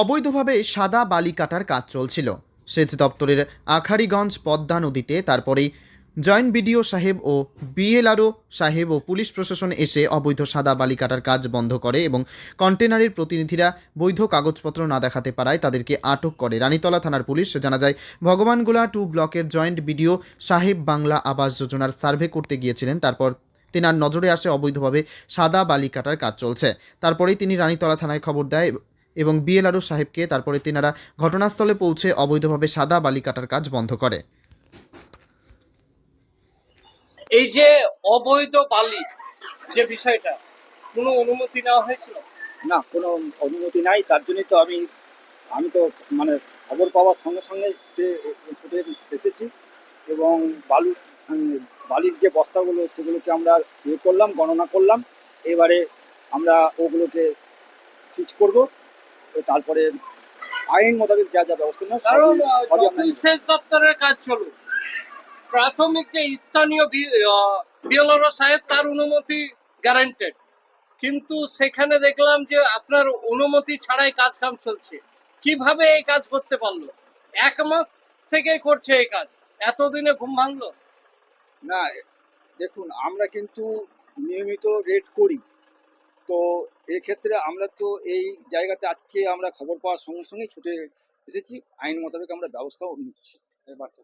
অবৈধভাবে সাদা বালি কাটার কাজ চলছিল। সেচ দপ্তরের আখারিগঞ্জ পদ্মা নদীতে তারপরেই জয়েন্ট বিডিও সাহেব ও বিএলআরও সাহেব ও পুলিশ প্রশাসন এসে অবৈধ সাদা বালি কাটার কাজ বন্ধ করে এবং কন্টেনারের প্রতিনিধিরা বৈধ কাগজপত্র না দেখাতে পারায় তাদেরকে আটক করে। রানীতলা থানার পুলিশ জানা যায়, ভগবানগোলা টু ব্লকের জয়েন্ট বিডিও সাহেব বাংলা আবাস যোজনার সার্ভে করতে গিয়েছিলেন, তারপর তেনার নজরে আসে অবৈধভাবে সাদা বালি কাটার কাজ চলছে। তারপরেই তিনি রানীতলা থানায় খবর দেয় এবং বিএলআরও সাহেবকে তারপরে তেনারা ঘটনাস্থলে পৌঁছে অবৈধভাবে সাদা বালি কাটার কাজ বন্ধ করে। এই যে অবৈধ বালি যে বিষয়টা কোনো অনুমতি নেওয়া হয়েছিল? না কোনো অনুমতি নাই তার জন্যই তো আমি আমি তো মানে খবর পাওয়ার সঙ্গে সঙ্গে ছুটে ছুটে এসেছি এবং বালু বালির যে বস্তাগুলো সেগুলোকে আমরা ইয়ে করলাম গণনা করলাম। এবারে আমরা ওগুলোকে সিজ করব। তারপরে আইন মোতাবেক যা যা ব্যবস্থা নেওয়া কারণ দপ্তরের কাজ চলুক প্রাথমিক যে স্থানীয় বিএলআর সাহেব তার অনুমতি গ্যারান্টেড কিন্তু সেখানে দেখলাম যে আপনার অনুমতি ছাড়াই কাজ কাম চলছে। কীভাবে এই কাজ করতে পারল? এক মাস থেকে করছে এই কাজ। এতদিনে ঘুম ভাঙলো? না দেখুন আমরা কিন্তু নিয়মিত রেড করি। তো এক্ষেত্রে আমরা তো এই জায়গাতে আজকে আমরা খবর পাওয়ার সঙ্গে সঙ্গেই ছুটে এসেছি আইন মোতাবেক আমরা ব্যবস্থাও নিচ্ছি বাচ্চা।